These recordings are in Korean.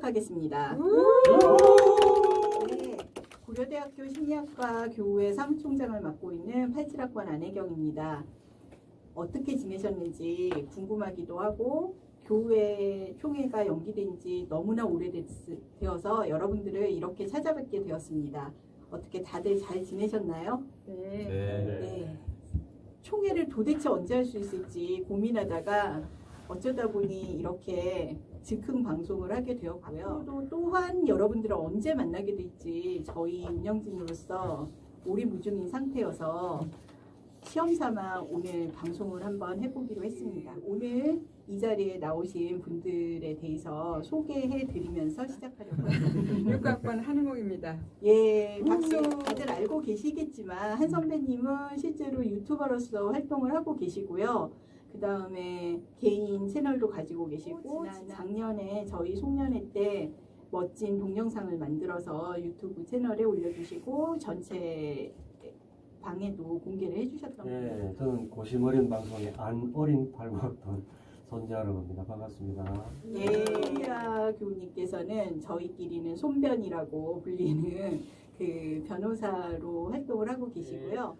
시작하겠습니다. 네, 고려대학교 심리학과 교우의 사무총장을 맡고 있는 87학번 안혜경입니다. 어떻게 지내셨는지 궁금하기도 하고 교우의 총회가 연기된 지 너무나 오래되어서 여러분들을 이렇게 찾아뵙게 되었습니다. 어떻게 다들 잘 지내셨나요? 네. 네. 총회를 도대체 언제 할 수 있을지 고민하다가 어쩌다 보니 이렇게 즉흥 방송을 하게 되었고요. 앞으로도 또한 여러분들을 언제 만나게 될지 저희 운영진으로서 오리무중인 상태여서 시험 삼아 오늘 방송을 한번 해보기로 했습니다. 오늘 이 자리에 나오신 분들에 대해서 소개해 드리면서 시작하려고 합니다. 6학번 한흥옥입니다. 예, 박수. 다들 알고 계시겠지만 한 선배님은 실제로 유튜버로서 활동을 하고 계시고요. 그 다음에 개인 채널도 가지고 계시고 작년에 저희 송년회 때 멋진 동영상을 만들어서 유튜브 채널에 올려주시고 전체 방에도 공개를 해주셨던 거예요. 네, 저는 고심어린 방송의 안 어린 손재하라고 합니다. 반갑습니다. 예, 이야 교우님께서는 저희끼리는 손변이라고 불리는 그 변호사로 활동을 하고 계시고요.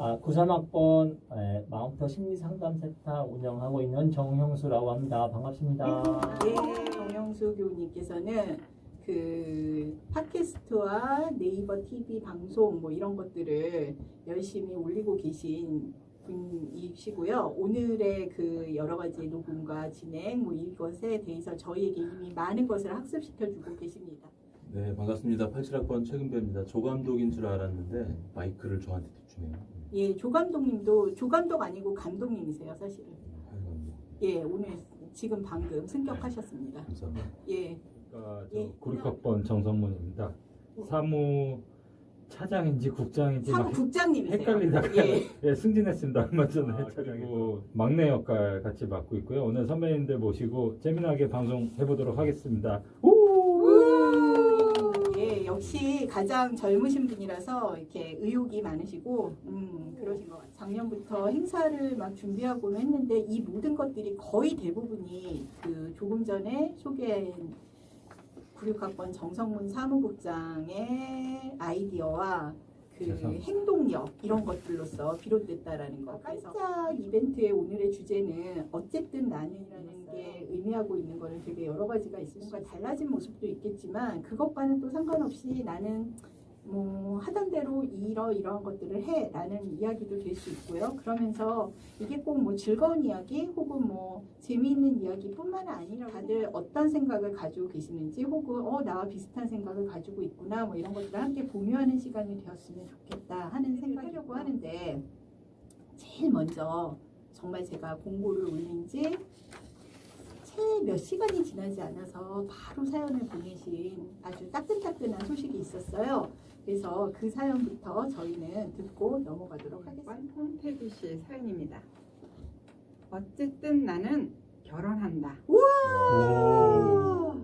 아, 93학번 에, 마운터 심리상담센터 운영하고 있는 정형수라고 합니다. 반갑습니다. 예, 정영수 교우님께서는 그 팟캐스트와 네이버 TV 방송 뭐 이런 것들을 열심히 올리고 계신 분이시고요. 오늘의 그 여러 가지 녹음과 진행 뭐 이것에 대해서 저희에게 이미 많은 것을 학습시켜주고 계십니다. 네 반갑습니다. 87학번 최근배입니다. 조감독인 줄 알았는데 마이크를 저한테 주네요. 예, 조 감독님도 조 감독 아니고 감독님이세요, 사실은. 예, 오늘 지금 방금 승격하셨습니다. 감사합니다. 예, 아, 예. 저 96학번 정성문입니다. 사무 차장인지 국장인지 막 사무국장님이세요. 헷갈리다가 예. 예, 승진했습니다. 얼마 전에 아, 차장이고 막내 역할 같이 맡고 있고요. 오늘 선배님들 모시고 재미나게 방송 해보도록 하겠습니다. 예, 역시 가장 젊으신 분이라서 이렇게 의욕이 많으시고, 음, 그러신 것 같아요. 작년부터 행사를 막 준비하고 했는데 이 모든 것들이 거의 대부분이 그 조금 전에 소개한 96학번 정성문 사무국장의 아이디어와 그. 행동력 이런 것들로서 비롯됐다라는 거. 그래서 깜짝 이벤트의 오늘의 주제는 어쨌든 나는이라는 게 의미하고 있는 거는 되게 여러 가지가 수가 달라진 모습도 있겠지만 그것과는 또 상관없이 나는 뭐 하던 대로 이러 이러한 것들을 해라는 이야기도 될 수 있고요. 그러면서 이게 꼭 뭐 즐거운 이야기 혹은 뭐 재미있는 이야기뿐만 아니라 다들 어떤 생각을 가지고 계시는지 혹은 어 나와 비슷한 생각을 가지고 있구나 뭐 이런 것들을 함께 공유하는 시간이 되었으면 좋겠다 하는 생각을 하려고 하는데 제일 먼저 정말 제가 공고를 올린 지 채 몇 시간이 지나지 않아서 바로 사연을 보내신 아주 따끈따끈한 소식이 있었어요. 그래서 그 사연부터 저희는 듣고 넘어가도록 하겠습니다. 6번 홍태기 씨의 사연입니다. 어쨌든 나는 결혼한다. 우와!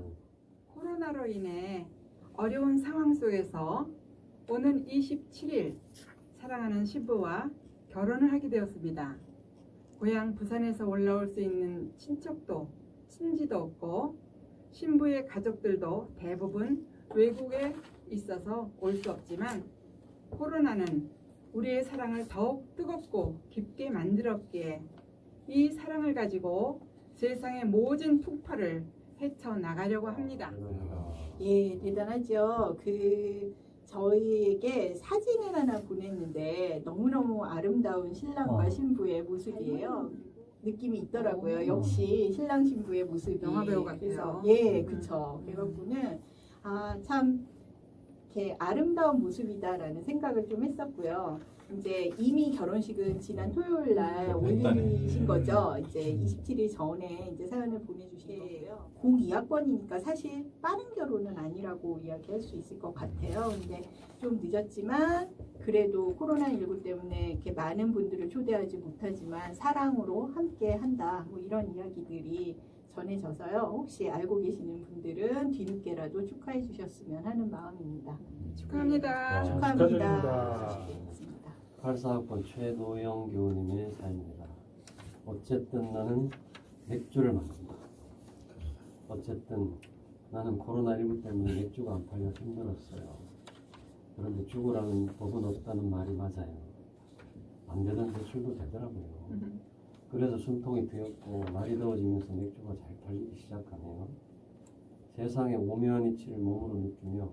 코로나로 인해 어려운 상황 속에서 오는 27일 사랑하는 신부와 결혼을 하게 되었습니다. 고향 부산에서 올라올 수 있는 친척도 친지도 없고 신부의 가족들도 대부분 외국에 있어서 올 수 없지만 코로나는 우리의 사랑을 더욱 뜨겁고 깊게 만들었기에 이 사랑을 가지고 세상의 모든 풍파를 헤쳐나가려고 합니다. 예, 대단하죠. 그 저희에게 사진을 하나 보냈는데 너무너무 아름다운 신랑과 어. 신부의 모습이에요. 느낌이 있더라고요. 어. 역시 신랑 신부의 모습이. 영화 배우 같아요. 그래서 예, 음. 그쵸. 그래갖고는 아참 이렇게 아름다운 모습이다라는 생각을 좀 했었고요. 이제 이미 결혼식은 지난 토요일 날 음, 올리신. 거죠. 이제 27일 전에 이제 사연을 보내주신 거고요. 02학번이니까 사실 빠른 결혼은 아니라고 이야기할 수 있을 것 같아요. 근데 좀 늦었지만 그래도 코로나19 때문에 이렇게 많은 분들을 초대하지 못하지만 사랑으로 함께 한다. 뭐 이런 이야기들이 전해져서요. 혹시 알고 계시는 분들은 뒤늦게라도 축하해 주셨으면 하는 마음입니다. 축하합니다. 아, 축하합니다. 네. 84학번 최도영 교우님의 사연입니다. 어쨌든 나는 맥주를 만든다. 어쨌든 나는 코로나19 때문에 맥주가 안 팔려 힘들었어요. 그런데 죽으라는 법은 없다는 말이 맞아요. 안 되던 대출도 되더라고요. 그래서 숨통이 트였고 날이 더워지면서 맥주가 잘 팔리기 시작하네요. 세상의 오묘한 이치를 몸으로 느끼며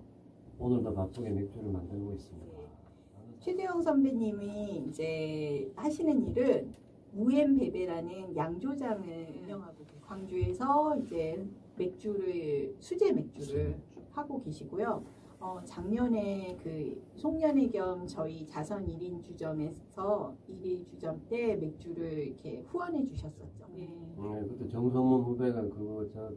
오늘도 바쁘게 맥주를 만들고 있습니다. 최재형 선배님이 이제 하시는 일은 무엠베베라는 양조장을 운영하고. 광주에서 이제 맥주를 수제 맥주를 하고 계시고요. 어, 작년에 그 송년회 겸 저희 자선 1인 주점에서 1인 주점 때 맥주를 이렇게 후원해 주셨었죠. 네. 네, 그때 정성문 후배가 그거 저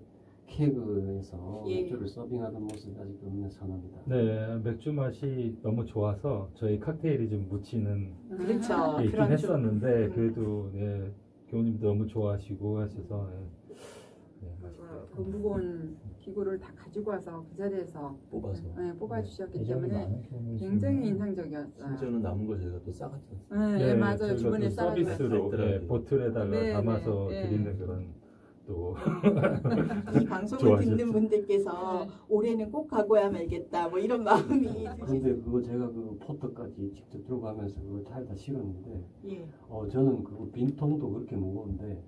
케이크에서 예. 맥주를 서빙하던 모습이 아직도 눈에 선합니다. 네, 맥주 맛이 너무 좋아서 저희 칵테일이 좀 묻히는 그렇죠. 게 있긴 그런 좀- 했었는데 음. 그래도 네, 교우님도 너무 좋아하시고 하셔서 네, 네, 그, 그 무거운 기구를 다 가지고 와서 그 자리에서 뽑아서 네, 뽑아주셨기 애정이 때문에. 굉장히 인상적이었어요. 심지어는 남은 걸 저희가 또 싸갔죠. 네, 네, 맞아요. 저희가 주문에 또 싸가지고 서비스로 있더라고요. 네, 보틀에다가 네, 담아서 네, 네. 드리는 그런 또 이 방송을 좋아하셨죠. 듣는 분들께서 네. 올해는 꼭 가고야 말겠다 뭐 이런 마음이 드시 근데 그거 제가 그 포트까지 직접 들고 가면서 그거 차에다 실었는데 예. 어 저는 그 빈통도 그렇게 무거운데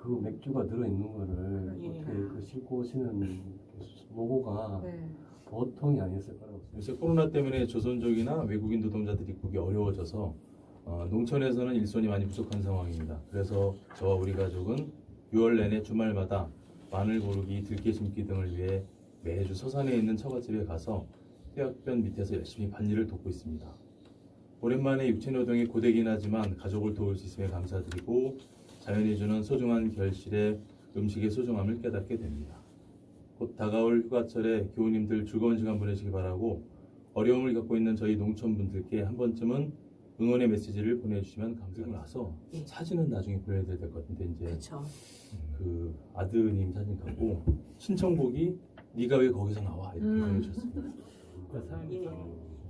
그 맥주가 들어있는 거를 예. 어떻게 그 싣고 오시는 그 노고가 네. 보통이 아니었을 거라고 생각합니다. 요새 코로나 때문에 조선족이나 외국인 노동자들 입국이 어려워져서 어, 농촌에서는 일손이 많이 부족한 상황입니다. 그래서 저와 우리 가족은 6월 내내 주말마다 마늘 고르기, 들깨 심기 등을 위해 매주 서산에 있는 처갓집에 가서 해역변 밑에서 열심히 밭일을 돕고 있습니다. 오랜만에 육체노동이 고되긴 하지만 가족을 도울 수 있음에 감사드리고 자연이 주는 소중한 결실에 음식의 소중함을 깨닫게 됩니다. 곧 다가올 휴가철에 교우님들 즐거운 시간 보내시기 바라고 어려움을 겪고 있는 저희 농촌분들께 한 번쯤은 응원의 메시지를 보내주시면 감사하고 나서 예. 사진은 나중에 보내드려야 될 것 같은데 이제 그렇죠. 그 아드님 사진 갖고 신청곡이 네가 왜 거기서 나와 이렇게 음. 보내주셨습니다. 그 사연이 예.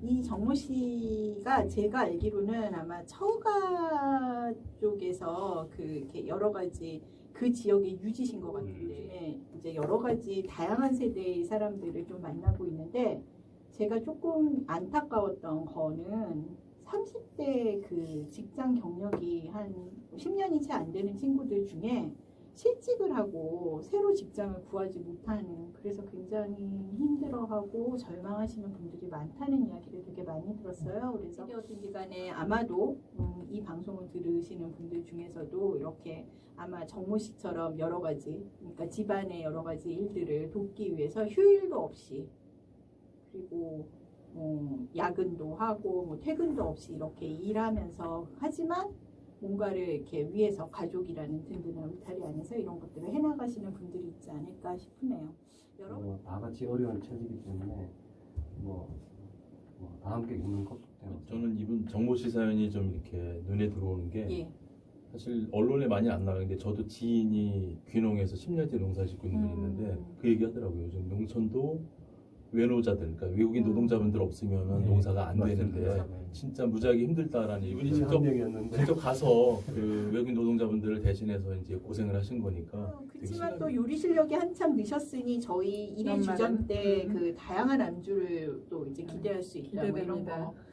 이 정모 씨가 제가 알기로는 아마 처가 쪽에서 그 이렇게 여러 가지 그 지역의 유지신 것 같은데 이제 여러 가지 다양한 세대의 사람들을 좀 만나고 있는데 제가 조금 안타까웠던 거는 30대 그 직장 경력이 한 10년이 채 안 되는 친구들 중에 실직을 하고 새로 직장을 구하지 못하는 그래서 굉장히 힘들어하고 절망하시는 분들이 많다는 이야기를 되게 많이 들었어요. 그래서 어떻든지 간에 아마도 음, 이 방송을 들으시는 분들 중에서도 이렇게 아마 정모 씨처럼 여러 가지 그러니까 집안의 여러 가지 일들을 돕기 위해서 휴일도 없이 그리고 뭐 야근도 하고 뭐 퇴근도 없이 이렇게 일하면서 하지만 뭔가를 이렇게 위해서 가족이라는 든든한 울타리 안에서 이런 것들을 해나가시는 분들이 있지 않을까 싶으네요. 여러분 뭐, 다 같이 어려운 처지이기 때문에 뭐, 뭐 다 함께 겪는 것도 때문에 저는 이분 정모 씨 사연이 좀 이렇게 눈에 들어오는 게 예. 사실 언론에 많이 안. 근데 저도 지인이 귀농에서 10년째 농사 짓고 있는 분이 음. 있는데 그 얘기 하더라고요. 요즘 농촌도 외노자들, 그러니까 외국인 음. 노동자분들 없으면은 네, 농사가 안 맞습니다. 되는데 네. 진짜 무지하게 힘들다라는 이분이 직접 직접 가서 그 외국인 노동자분들을 대신해서 이제 고생을 하신 거니까 어, 그렇지만. 또 요리 실력이 한참 늦었으니 저희 일일 그런 주점 말은? 때 음. 그 다양한 안주를 또 이제 기대할 수 있다 뭐 이런 기대됩니다. 거는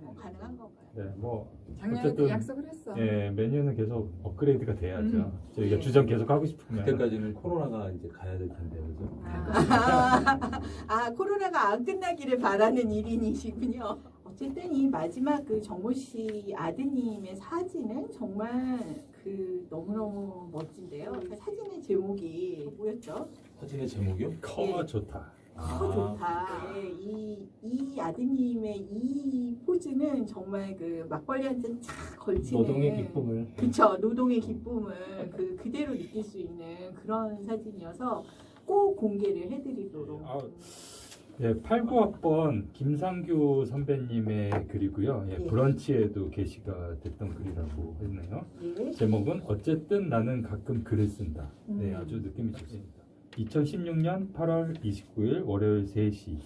뭐 가능한 건가요? 네, 뭐 작년에 약속을 했어. 예, 메뉴는 계속 업그레이드가 돼야죠. 음. 저희가 예. 주점 계속 하고 싶으면 그때까지는 코로나가 이제 가야 될 텐데 그죠? 아, 아 코로나가 안 끝나기를 바라는 일인이시군요. 어쨌든 이 마지막 그 정모 씨 아드님의 사진은 정말 그 너무너무 멋진데요. 그 사진의 제목이 뭐였죠? 사진의 제목이요? 커 좋다. 커 좋다. 네, 이, 이 아드님의 이 포즈는 정말 그 막걸리 한 잔 착 걸치는 노동의 기쁨을 그쵸 노동의 기쁨을 그 그대로 느낄 수 있는 그런 사진이어서 꼭 공개를 해드리도록. 아, 예, 89학번 김상규 선배님의 글이고요. 예, 예. 브런치에도 게시가 됐던 글이라고 했네요. 예. 제목은 어쨌든 나는 가끔 글을 쓴다. 네, 음. 아주 느낌이 좋습니다. 2016년 8월 29일 월요일 3시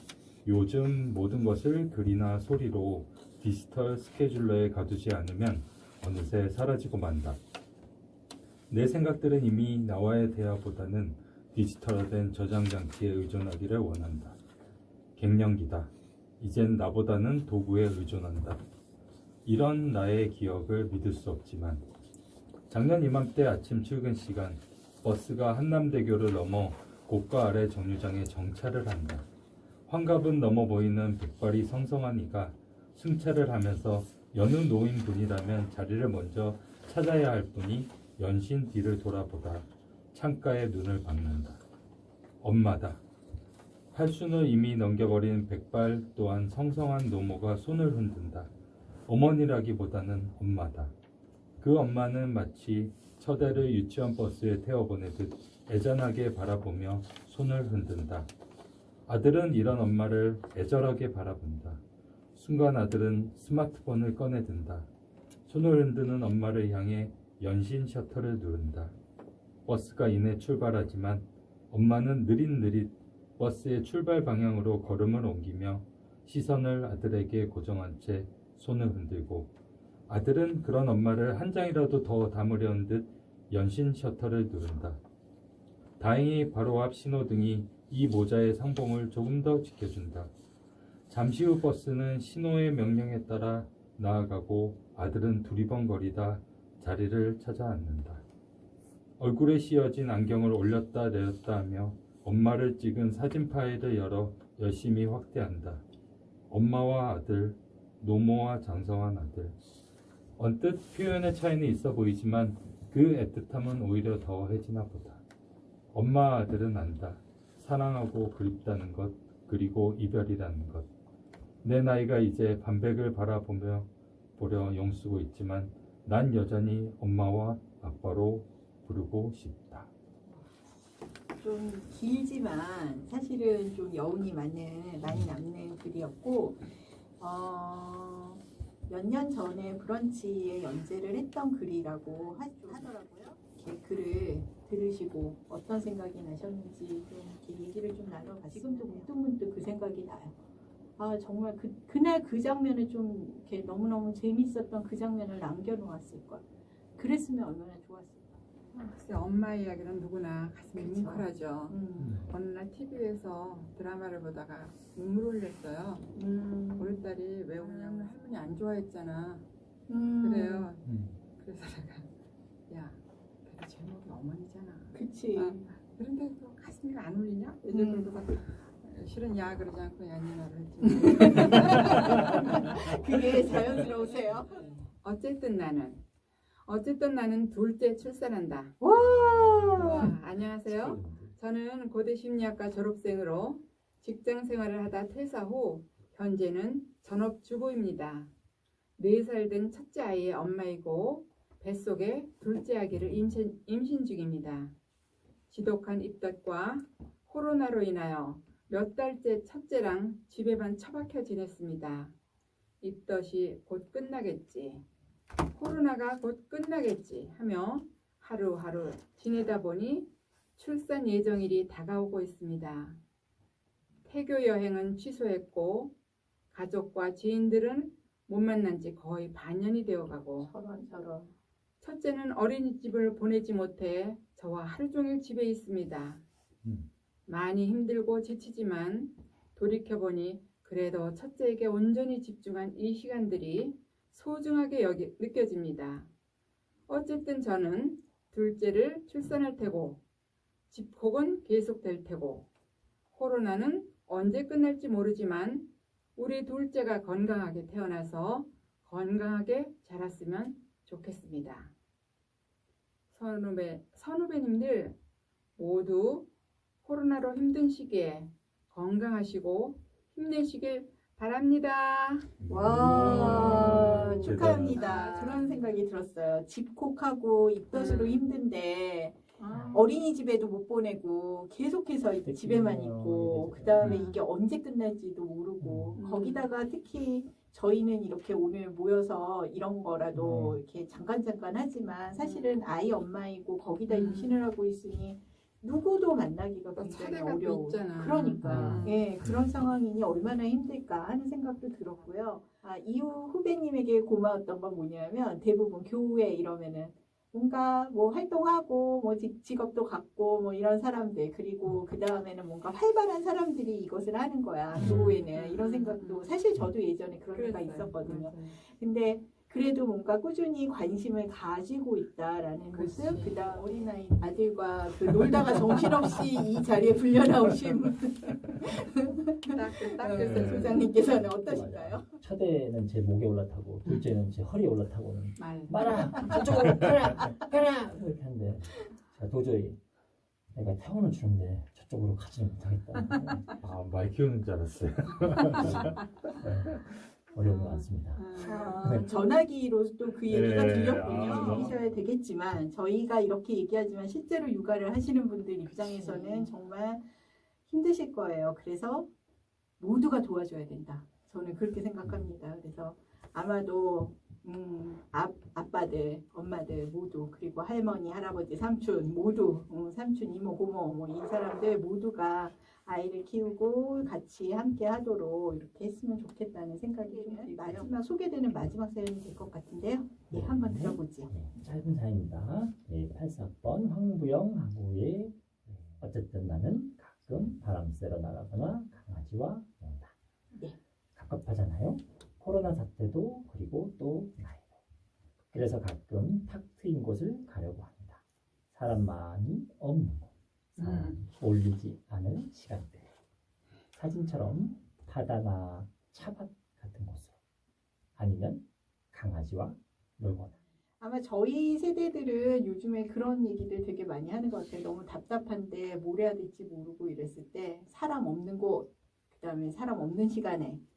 요즘 모든 것을 글이나 소리로 디지털 스케줄러에 가두지 않으면 어느새 사라지고 만다. 내 생각들은 이미 나와의 대화보다는 디지털화된 저장 장치에 의존하기를 원한다. 갱년기다. 이젠 나보다는 도구에 의존한다. 이런 나의 기억을 믿을 수 없지만 작년 이맘때 아침 출근 시간 버스가 한남대교를 넘어 고가 아래 정류장에 정차를 한다. 환갑은 넘어 보이는 백발이 성성한 이가 승차를 하면서 여느 노인분이라면 자리를 먼저 찾아야 할 분이 연신 뒤를 돌아보다 창가에 눈을 박는다. 엄마다. 팔순을 이미 넘겨버린 백발 또한 성성한 노모가 손을 흔든다. 어머니라기보다는 엄마다. 그 엄마는 마치 처대를 유치원 버스에 태워보내듯 애잔하게 바라보며 손을 흔든다. 아들은 이런 엄마를 애절하게 바라본다. 순간 아들은 스마트폰을 꺼내든다. 손을 흔드는 엄마를 향해 연신 셔터를 누른다. 버스가 이내 출발하지만 엄마는 느릿느릿 버스의 출발 방향으로 걸음을 옮기며 시선을 아들에게 고정한 채 손을 흔들고 아들은 그런 엄마를 한 장이라도 더 담으려는 듯 연신 셔터를 누른다. 다행히 바로 앞 신호등이 이 모자의 상봉을 조금 더 지켜준다. 잠시 후 버스는 신호의 명령에 따라 나아가고 아들은 두리번거리다 자리를 찾아 앉는다. 얼굴에 씌어진 안경을 올렸다 내렸다 하며 엄마를 찍은 사진 파일을 열어 열심히 확대한다. 엄마와 아들, 노모와 장성한 아들. 언뜻 표현의 차이는 있어 보이지만 그 애틋함은 오히려 더해지나 보다. 엄마 아들은 안다. 사랑하고 그립다는 것, 그리고 이별이라는 것. 내 나이가 이제 반백을 바라보며 보려 용쓰고 있지만 난 여전히 엄마와 아빠로 부르고 싶다. 좀 길지만 사실은 좀 여운이 많은 많이 남는 글이었고 어, 몇 년 전에 브런치에 연재를 했던 글이라고 하, 하더라고요. 이렇게 글을 들으시고 어떤 생각이 나셨는지 좀 얘기를 좀 나눠봤어요. 지금도 문득문득 그 생각이 나요. 아 정말 그 그날 그 장면을 좀 이렇게 너무 너무 재밌었던 그 장면을 남겨놓았을 걸. 그랬으면 얼마나 좋았을까. 글쎄 엄마 이야기는 누구나 가슴이 그쵸. 뭉클하죠. 음. 어느 날 TV에서 드라마를 보다가 눈물 흘렸어요. 음. 우리 딸이 왜 우냐면 할머니 안 좋아했잖아. 음. 그래요. 음. 그래서 내가 야, 그래도 제목이 어머니잖아. 그치. 아, 그런데 또 가슴이 안 울리냐? 이제 음. 그러고서 실은 야 그러지 않고 야니나를 했지. 그게 자연스러우세요? 어쨌든 나는 어쨌든 나는 둘째 출산한다. 와. 와, 안녕하세요. 저는 고대 심리학과 졸업생으로 직장 생활을 하다 퇴사 후 현재는 전업주부입니다. 4살 된 첫째 아이의 엄마이고 뱃속에 둘째 아기를 임신, 임신 중입니다. 지독한 입덧과 코로나로 인하여 몇 달째 첫째랑 집에만 처박혀 지냈습니다. 입덧이 곧 끝나겠지. 코로나가 곧 끝나겠지 하며 하루하루 지내다 보니 출산 예정일이 다가오고 있습니다. 태교 여행은 취소했고 가족과 지인들은 못 만난 지 거의 반년이 되어 가고 저런 저런. 첫째는 어린이집을 보내지 못해 저와 하루 종일 집에 있습니다. 음. 많이 힘들고 지치지만 돌이켜보니 그래도 첫째에게 온전히 집중한 이 시간들이 소중하게 여기, 느껴집니다. 어쨌든 저는 둘째를 출산할 테고 집콕은 계속될 테고 코로나는 언제 끝날지 모르지만 우리 둘째가 건강하게 태어나서 건강하게 자랐으면 좋겠습니다. 선후배, 선후배님들 모두 코로나로 힘든 시기에 건강하시고 힘내시길 바랍니다. 와 음, 축하합니다. 그런 생각이 들었어요. 집콕하고 입덧으로 음. 힘든데 어린이집에도 못 보내고 계속해서 이제 집에만. 있고 이게 그 다음에 음. 이게 언제 끝날지도 모르고 음. 거기다가 특히 저희는 이렇게 오늘 모여서 이런 거라도 음. 이렇게 잠깐 잠깐 하지만 사실은 아이 엄마이고 거기다 음. 임신을 하고 있으니 누구도 만나기가 또 굉장히 어려워. 그러니까 음. 예 그런 상황이니 얼마나 힘들까 하는 생각도 들었고요. 아 이후 후배님에게 고마웠던 건 뭐냐면 대부분 교회 이러면은 뭔가 뭐 활동하고 뭐 직- 직업도 갖고 뭐 이런 사람들 그리고 그 다음에는 뭔가 활발한 사람들이 이것을 하는 거야 교회는 이런 생각도 사실 저도 예전에 그런 그랬어요. 있었거든요. 근데 그래도 뭔가 꾸준히 관심을 가지고 있다라는 모습, 그렇지. 그다음 어린아이 아들과 그 놀다가 정신없이 이 자리에 불려 나오신 딱, 딱 네. 그래서 소장님께서는 어떠신가요? 첫째는 제 목에 올라타고 둘째는 제 허리에 올라타고는 말. 말아 저쪽으로 가라 가라 이렇게 하는데 제가 도저히 내가 태원을 주는데 저쪽으로 가지는 못하겠다 아, 말 키우는 줄 알았어요. 네, 어려움이 많습니다. 아, 아, 전화기로 또 그 얘기가 네, 들렸군요. 아. 들리셔야 되겠지만 저희가 이렇게 얘기하지만 실제로 육아를 하시는 분들 입장에서는 정말 힘드실 거예요. 그래서 모두가 도와줘야 된다. 저는 그렇게 생각합니다. 그래서 아마도 음, 아, 아빠들, 엄마들 모두 그리고 할머니, 할아버지, 삼촌 모두 음, 삼촌, 이모, 고모 뭐 이 사람들 모두가 아이를 키우고 같이 함께 하도록 이렇게 했으면 좋겠다는 생각이 좀 들고요. 마지막 소개되는 마지막 사연이 될 것 같은데요. 예, 한번 들어보죠. 네, 짧은 사연입니다. 네, 84번 황부영 하고의 네, 어쨌든 나는 가끔 바람 쐬러 나가거나 강아지와 논다. 네. 갑갑하잖아요. 코로나 사태도 그리고 또 나이도. 그래서 가끔 탁 트인 곳을 가려고 합니다. 사람 많이 없는 곳. 사람 몰리지 않은 시간대. 사진처럼 바다나 차밭 같은 곳으로. 아니면 강아지와 놀거나. 아마 저희 세대들은 요즘에 그런 얘기들 되게 많이 하는 것 같아요. 너무 답답한데 뭘 해야 될지 모르고 이랬을 때 사람 없는 곳, 그 다음에 사람 없는 시간에 음.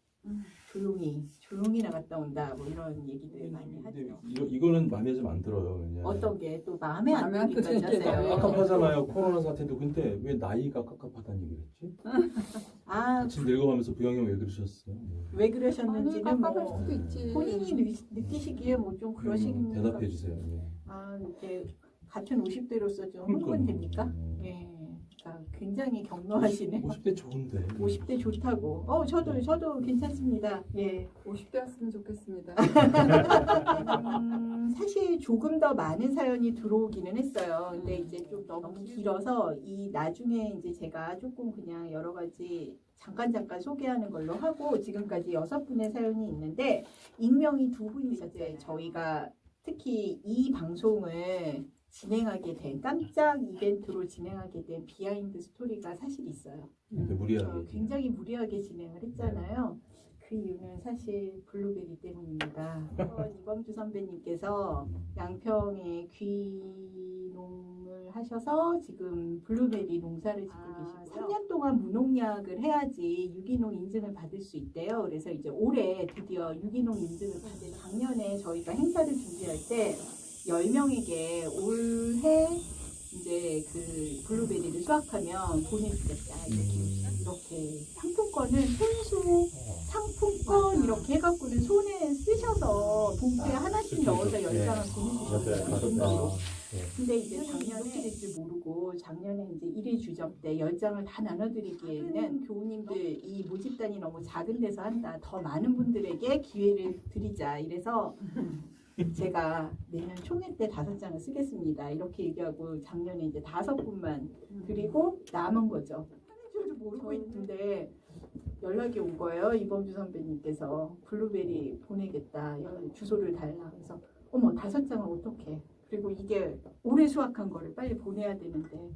조용히 조용히 나갔다 온다 뭐 이런 얘기들 많이 근데 하죠. 이거, 이거는 마음에 좀 안 들어요. 왜냐하면 어떤 게 또 마음에 안 마음에 안 드니까 하세요. 나와요. 깝깝하잖아요. 코로나 사태도 근데 왜 나이가 깝깝하다는 얘기를 했지? 아, 같이 늙어가면서 부영이 형왜 그러셨어요? 왜 아니 그러셨는지는 깜깜할 뭐 수도 있지. 본인이 느, 느끼시기에 뭐 좀 그러신 음, 대답해 주세요. 예. 아, 이렇게 같은 50대로서 좀 흥분됩니까? 예. 그러니까 굉장히 격노하시네. 50대 좋은데. 50대 좋다고. 어, 저도 저도 괜찮습니다. 예. 50대였으면 좋겠습니다. 음, 사실 조금 더 많은 사연이 들어오기는 했어요. 근데 이제 좀 너무 길어서 이 나중에 이제 제가 조금 그냥 여러 가지 잠깐 잠깐 소개하는 걸로 하고 지금까지 여섯 분의 사연이 있는데 익명이 두 분이셨어요. 저희가 특히 이 방송을 진행하게 된 깜짝 이벤트로 진행하게 된 비하인드 스토리가 사실 있어요. 저 무리하게. 굉장히 무리하게 진행을 했잖아요. 그 이유는 사실 블루베리 때문입니다. 어, 이범주 선배님께서 양평에 귀농을 하셔서 지금 블루베리 농사를 짓고 계시고요. 3년 동안 무농약을 해야지 유기농 인증을 받을 수 있대요. 그래서 이제 올해 드디어 유기농 인증을 받은 작년에 저희가 행사를 준비할 때 10명에게 올해 이제 그 블루베리를 수확하면 보내주겠다. 이렇게, 이렇게 상품권은 손수 상품권 이렇게 해갖고는 손에 쓰셔서 봉투에 하나씩 넣어서 열 장을 보내주셨어요. 네. 근데 이제 작년에 이렇게 될줄 모르고 작년에 이제 1위 주점 때 10장을 다 나눠드리기에는 교우님들 이 모집단이 너무 작은 데서 한다. 더 많은 분들에게 기회를 드리자. 이래서 제가 내년 총회 때 다섯 장을 쓰겠습니다. 이렇게 얘기하고 작년에 이제 다섯 분만 드리고 남은 거죠. 하는 줄도 모르고 있는데 연락이 온 거예요. 이범주 선배님께서 블루베리 보내겠다. 연- 주소를 달라. 그래서 어머 다섯 장을 어떻게? 그리고 이게 올해 수확한 거를 빨리 보내야 되는데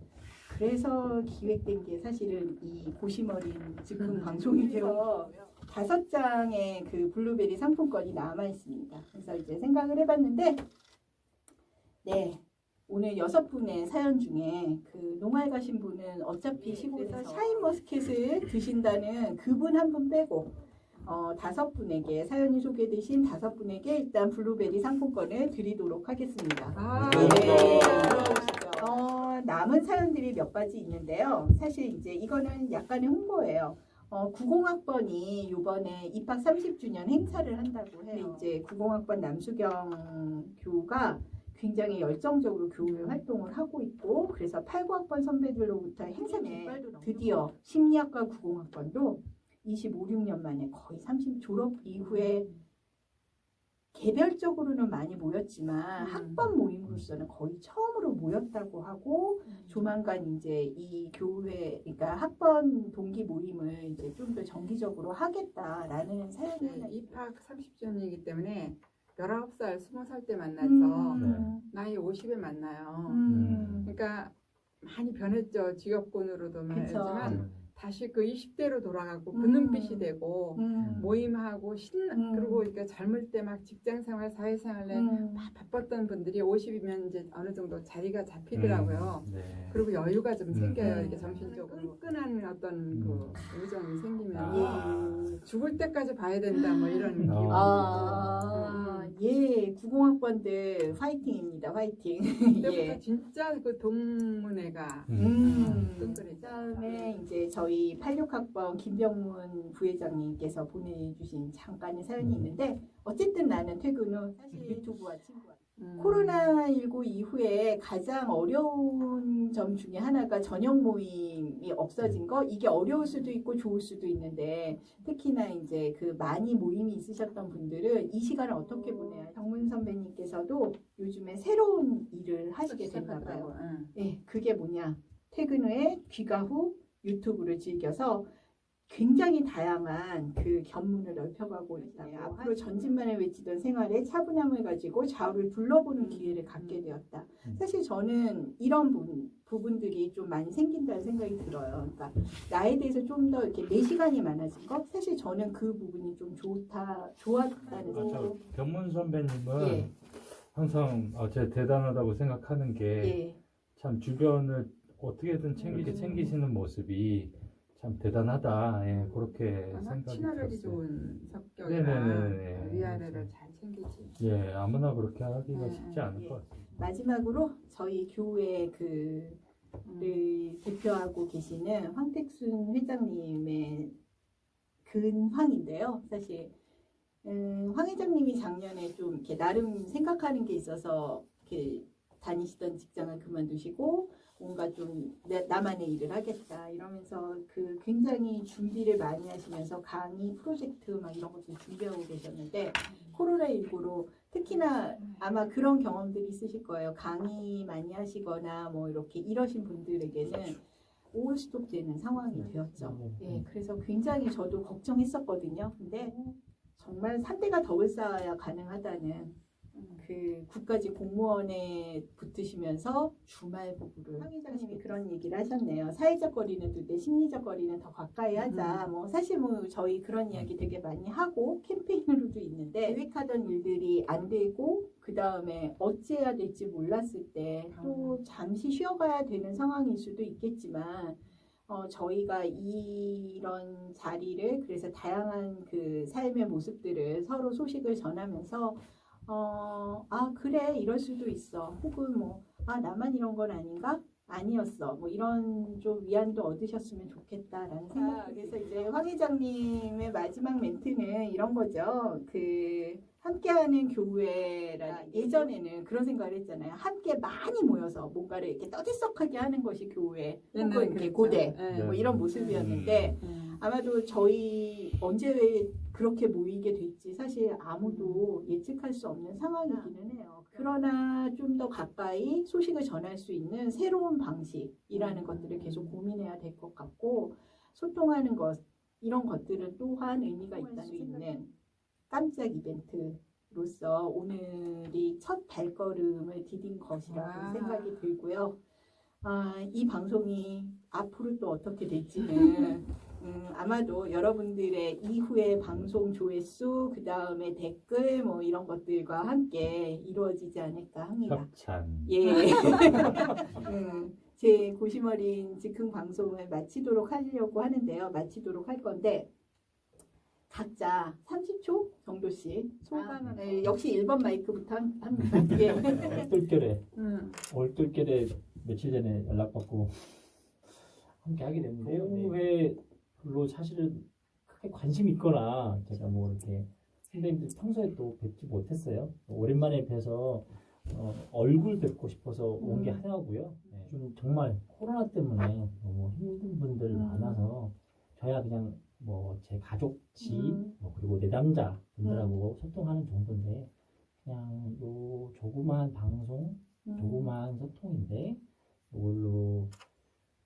그래서 기획된 게 사실은 이 고심어린 즉흥 방송이 되어 다섯 장의 그 블루베리 상품권이 남아 있습니다. 그래서 이제 생각을 해봤는데 네. 오늘 여섯 분의 사연 중에 그 농활 가신 분은 어차피 시골에서 샤인머스켓을 드신다는 그분 한 분 빼고 어, 다섯 분에게 사연이 소개되신 다섯 분에게 일단 블루베리 상품권을 드리도록 하겠습니다. 아, 네. 남은 사연들이 몇 가지 있는데요. 사실 이제 이거는 약간의 홍보예요. 어, 90학번이 이번에 입학 30주년 행사를 한다고 해요. 근데 이제 90학번 남수경 교가 굉장히 열정적으로 교회 활동을 하고 있고 그래서 8, 9학번 선배들로부터 행사에 드디어 심리학과 구공학번도 25, 6년 만에 거의 30 졸업 이후에 개별적으로는 많이 모였지만 음. 학번 모임으로서는 거의 처음으로 모였다고 하고 조만간 이제 이 교회 그러니까 학번 동기 모임을 이제 좀 더 정기적으로 하겠다라는 사연이 하나 네, 입학 30주년이기 때문에 19살, 20살 때 만나서 음. 나이 50에 만나요. 음. 그러니까 많이 변했죠. 직업군으로도 말하지만 음. 다시 그 20대로 돌아가고 그 음. 눈빛이 되고 음. 모임하고 신나 음. 그리고 이렇게 젊을 때 막 직장생활, 사회생활에 음. 바- 바빴던 분들이 50이면 이제 어느 정도 자리가 잡히더라고요. 음, 네. 그리고 여유가 좀 음. 생겨요. 음. 이렇게 정신적으로 끈끈한 어떤 그 음. 우정이 생기면 아. 예. 죽을 때까지 봐야 된다 뭐 이런 기분. 아, 예, 90학번들 화이팅입니다. 화이팅. 그때부터 예. 진짜 그 동문회가 음. 끈끈했죠. 그다음에 이제 저희 86학번 김병문 부회장님께서 보내주신 잠깐의 사연이 음. 있는데 어쨌든 나는 퇴근 후 사실 유튜브와 친구와 음. 코로나19 이후에 가장 어려운 점 중에 하나가 저녁 모임이 없어진 거 이게 어려울 수도 있고 좋을 수도 있는데 특히나 이제 그 많이 모임이 있으셨던 분들은 이 시간을 어떻게 보내야 정문 선배님께서도 요즘에 새로운 일을 하시게 됐나 봐요. 응. 예, 그게 뭐냐 퇴근 후에 귀가 후 유튜브를 즐겨서 굉장히 다양한 그 견문을 넓혀가고 있다고 앞으로 전진만을 외치던 생활에 차분함을 가지고 좌우를 둘러보는 기회를 갖게 되었다. 음. 사실 저는 이런 부분, 부분들이 좀 많이 생긴다는 생각이 들어요. 그러니까 나에 대해서 좀 더 이렇게 내 시간이 많아진 것 사실 저는 그 부분이 좀 좋다, 좋았다는. 생각. 변문 선배님은 예, 항상 어, 제가 대단하다고 생각하는 게참 예, 주변을 어떻게든 챙기게 음. 챙기시는 모습이 참 대단하다. 예, 그렇게 생각이 친화력이 들었어요. 좋은 성격이라 네네네네. 위아래를 잘 챙기지. 예, 아무나 그렇게 하기가 네, 쉽지 않을 예. 것 같습니다. 마지막으로 저희 교회 그 음. 를 대표하고 계시는 황택순 회장님의 근황인데요. 사실 음, 황 회장님이 작년에 좀 이렇게 나름 생각하는 게 있어서 이렇게 다니시던 직장을 그만두시고 뭔가 좀 내- 나만의 일을 하겠다 이러면서 그 굉장히 준비를 많이 하시면서 강의 프로젝트 막 이런 것들 준비하고 계셨는데 코로나19로 특히나 아마 그런 경험들이 있으실 거예요. 강의 많이 하시거나 뭐 이렇게 이러신 분들에게는 오버스톱 되는 상황이 되었죠. 예, 그래서 굉장히 저도 걱정했었거든요. 근데 정말 3대가 덕을 쌓아야 가능하다는 그 국가직 공무원에 붙으시면서 주말 부부를 황 회장님이 그런 얘기를 하셨네요. 사회적 거리는 둘때 심리적 거리는 더 가까이 하자. 뭐 사실 뭐 저희 그런 이야기 되게 많이 하고 캠페인으로도 있는데 계획하던 일들이 안 되고 그 다음에 어찌해야 될지 몰랐을 때 또 잠시 쉬어가야 되는 상황일 수도 있겠지만 어, 저희가 이런 자리를 그래서 다양한 그 삶의 모습들을 서로 소식을 전하면서 어, 아, 그래, 이럴 수도 있어. 혹은 뭐, 아, 나만 이런 건 아닌가? 아니었어. 뭐 이런 좀 위안도 얻으셨으면 좋겠다라는 생각. 그래서 이제 황 회장님의 마지막 멘트는 이런 거죠. 그 함께하는 교회라는 예전에는 그런 생각을 했잖아요. 함께 많이 모여서 뭔가를 이렇게 떠들썩하게 하는 것이 교회 혹은 이렇게 그랬죠. 고대 예. 뭐 이런 모습이었는데 음. 아마도 저희 언제 그렇게 모이게 될지 사실 아무도 예측할 수 없는 상황이기는 해요. 그러나 좀 더 가까이 소식을 전할 수 있는 새로운 방식이라는 것들을 계속 고민해야 될 것 같고 소통하는 것 이런 것들은 또한 의미가 있다는 수 있는 깜짝 이벤트로서 오늘이 첫 발걸음을 디딘 것이라고 와. 생각이 들고요. 아, 이 방송이 앞으로 또 어떻게 될지는 음, 아마도 여러분들의 이후의 방송 조회수, 그 다음에 댓글 뭐 이런 것들과 함께 이루어지지 않을까 합니다. 협찬. 예. 음, 제 고심어린 즉흥 방송을 마치도록 하려고 하는데요. 마치도록 할 건데 각자 30초 정도씩 소감을 네, 역시 1번 마이크부터 한- 합니다. 예. 얼떨결에 음. 얼떨결에 며칠 전에 연락받고 함께 하게 됐는데요. 교회 별로 사실은 크게 관심이 있거나 제가 뭐 이렇게 선배님들 평소에 또 뵙지 못했어요. 오랜만에 뵈서 어, 얼굴 뵙고 싶어서 온게 음. 하나고요. 네, 좀 정말 코로나 때문에 너무 힘든 분들 음. 많아서 저야 그냥 뭐 제 가족, 지인, 음. 뭐 그리고 내담자 분들하고 소통하는 정도인데 그냥 요 조그마한 방송, 음. 조그마한 소통인데 이걸로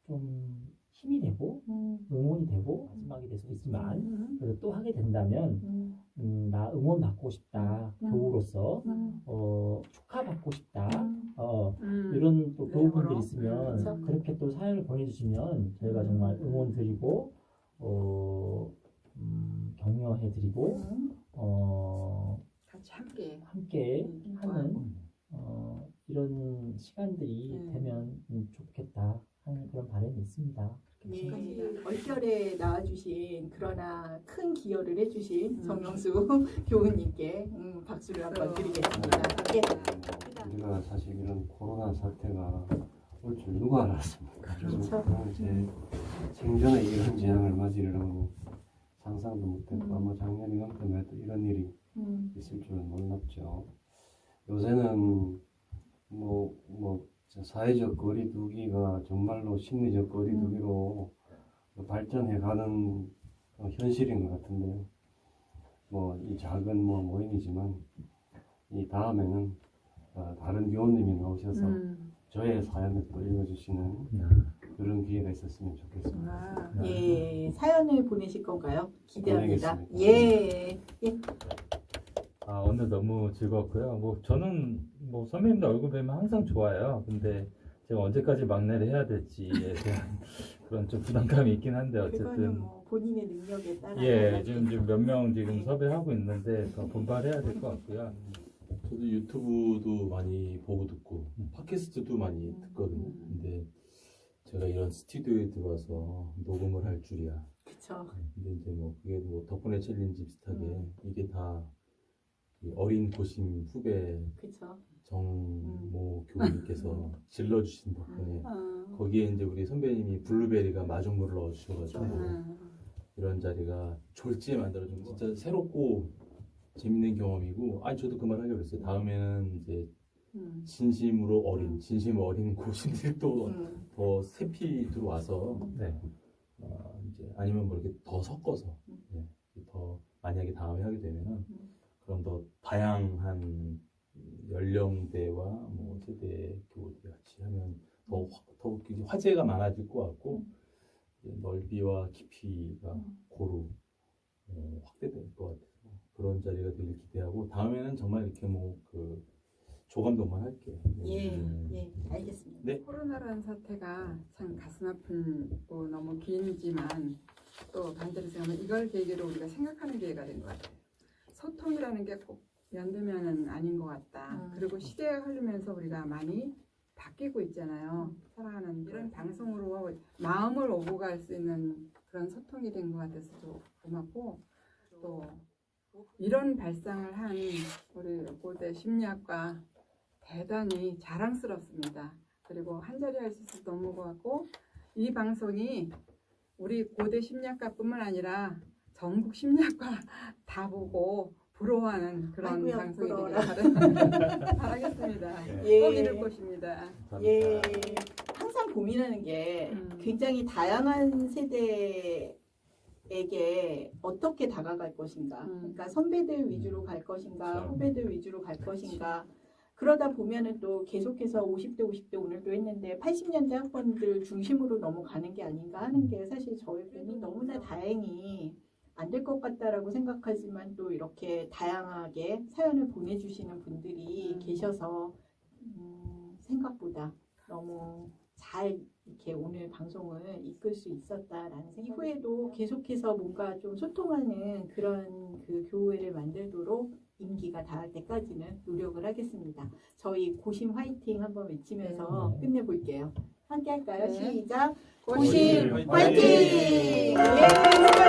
좀 힘이 되고 음. 응원이 되고 마지막이 될 수도 있지만 음. 그래도 또 하게 된다면 음. 음, 나 응원 받고 싶다 음. 교우로서 음. 어, 축하 받고 싶다 음. 어, 음. 이런 또 교우분들 내용으로? 있으면 그렇죠. 그렇게 또 사연을 보내주시면 저희가 정말 응원 드리고 어, 음, 격려해 드리고 음. 어, 같이 함께 함께 음. 하는 어, 이런 시간들이 음. 되면 음, 좋겠다 하는 그런 바람이 있습니다. 예, 감사합니다. 얼결에 나와주신 그러나 큰 기여를 해주신 음. 정명수 교우님께 음, 박수를 한번 드리겠습니다. 예. 우리가 사실 이런 코로나 사태가 올 줄 누가 알았습니까? 그렇죠. 저는 제 생전에 이런 재앙을 맞이라고 상상도 못했고 음. 아마 작년 이맘때만 해도 이런 일이 음. 있을 줄은 몰랐죠. 요새는 뭐, 뭐, 사회적 거리두기가 정말로 심리적 거리두기로 발전해 가는 어, 현실인 것 같은데요. 뭐, 이 작은 뭐 모임이지만, 이 다음에는 어, 다른 교원님이 나오셔서 음. 저의 사연을 또 읽어주시는 네. 그런 기회가 있었으면 좋겠습니다. 아, 예, 사연을 보내실 건가요? 기대합니다. 보내겠습니다. 예, 예. 아, 오늘 너무 즐거웠고요. 뭐 저는 뭐 선배님들 얼굴 뵈면 항상 좋아요. 근데 제가 언제까지 막내를 해야 될지에 대한 그런 좀 부담감이 있긴 한데 그거는 어쨌든 뭐 본인의 능력에 따라 예 지금 지금 몇 명 지금 섭외하고 있는데 더 분발해야 될 것 같고요. 저도 유튜브도 많이 보고 듣고 팟캐스트도 많이 듣거든요. 근데 제가 이런 스튜디오에 들어와서 녹음을 할 줄이야. 그쵸. 근데 이제 뭐 그게 뭐 덕분에 챌린지 비슷하게 음. 이게 다이 어린 고심 후배 그쵸. 정모 교수님께서 질러주신 덕분에 아, 거기에 이제 우리 선배님이 블루베리가 마중물을 넣어주셔가지고 음. 이런 자리가 졸지에 만들어준 거. 진짜 새롭고 재밌는 경험이고. 아니 저도 그 말 하려고 그랬어요. 다음에는 이제 음. 진심으로 어린 진심 어린 고심들이 또 음, 더 세피 들어와서 네. 어, 이제 아니면 뭐 이렇게 더 섞어서 예, 더 만약에 다음에 하게 되면은 그럼 더 다양한 연령대와 뭐 세대 교우들 같이 하면 더 이제 화제가 많아질 것 같고 넓이와 깊이가 고루 어, 확대될 것 같아서 그런 자리가 되길 기대하고 다음에는 정말 이렇게 뭐그 조감독만 할게요. 예, 음. 예, 알겠습니다. 네. 코로나라는 사태가 참 가슴 아프고 너무 길지만 또 반대로 생각하면 이걸 계기로 우리가 생각하는 기회가 된 것 같아요. 소통이라는 게 꼭 연대면은 아닌 것 같다. 음. 그리고 시대가 흐르면서 우리가 많이 바뀌고 있잖아요. 살아가는 이런 방송으로 마음을 오고 갈 수 있는 그런 소통이 된 것 같아서 좀 고맙고 또 이런 발상을 한 우리 고대 심리학과 대단히 자랑스럽습니다. 그리고 한 자리 할 수 있어서 너무 고맙고 이 방송이 우리 고대 심리학과뿐만 아니라 전국 심리학과 다 보고 부러워하는 그런 아이고야, 방송이 부러워라. 되길 바라- 바라겠습니다. 예. 꼭 이룰 것입니다. 예, 항상 고민하는 게 음. 굉장히 다양한 세대에게 어떻게 다가갈 것인가. 음. 그러니까 선배들 위주로 갈 것인가, 그렇죠. 후배들 위주로 갈 것인가. 그러다 보면은 또 계속해서 50대, 50대 오늘도 했는데 80년대 학번들 중심으로 넘어가는 게 아닌가 하는 게 사실 저희는 너무나 다행히 안 될 것 같다라고 생각하지만 또 이렇게 다양하게 사연을 보내주시는 분들이 음. 계셔서 음, 생각보다 너무 잘 이렇게 오늘 방송을 이끌 수 있었다라는 생각. 이후에도 계속해서 뭔가 좀 소통하는 그런 그 교회를 만들도록 임기가 닿을 때까지는 노력을 하겠습니다. 저희 고심 화이팅 한번 외치면서 네. 끝내볼게요. 함께 할까요? 네. 시작. 고심! 화이팅! 예, 수고하셨습니다.